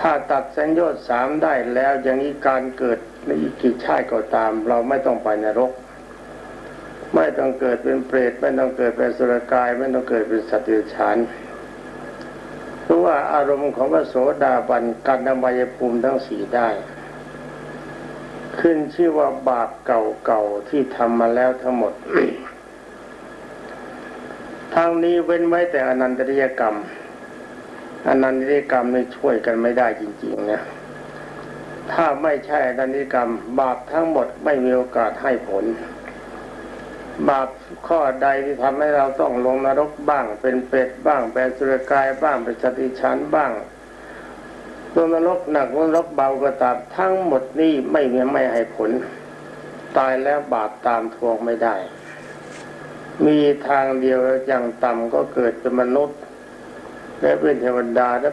ถ้าตัดสัญญาสามได้แล้วอย่างนี้การเกิดในอีกกี่ชาติก็ตาม เราไม่ต้องไปนรก ไม่ต้องเกิดเป็นเปรตไม่ต้องเกิดเป็นสุรกาย ไม่ต้องเกิดเป็นสัตว์เดรัจฉานเพราะว่าอารมณ์ของพระโสดาบันการนำายภูมิทั้งสี่ได้ ขึ้นชื่อว่าบาปเก่าๆที่ทำมาแล้วทั้งหมดทางนี้เว้นไว้แต่อนันตริยกรรม อนันติกรรมนี่ช่วยกันไม่ได้จริงๆนะถ้าไม่ใช่อนันติกรรม บาปทั้งหมดไม่มีโอกาสให้ผล บาปข้อใดที่ทำให้เราต้องลงนรกบ้าง เป็นเป็ดบ้างเป็นสุรกายบ้างเป็นสติชันบ้างลงนรกหนักลงนรกเบาก็ตามทั้งหมดนี่ไม่มีไม่ให้ผล ตายแล้วบาปตามทวงไม่ได้ มีทางเดียวอย่างต่ำก็เกิดเป็นมนุษย์ และเป็นเทวดาและ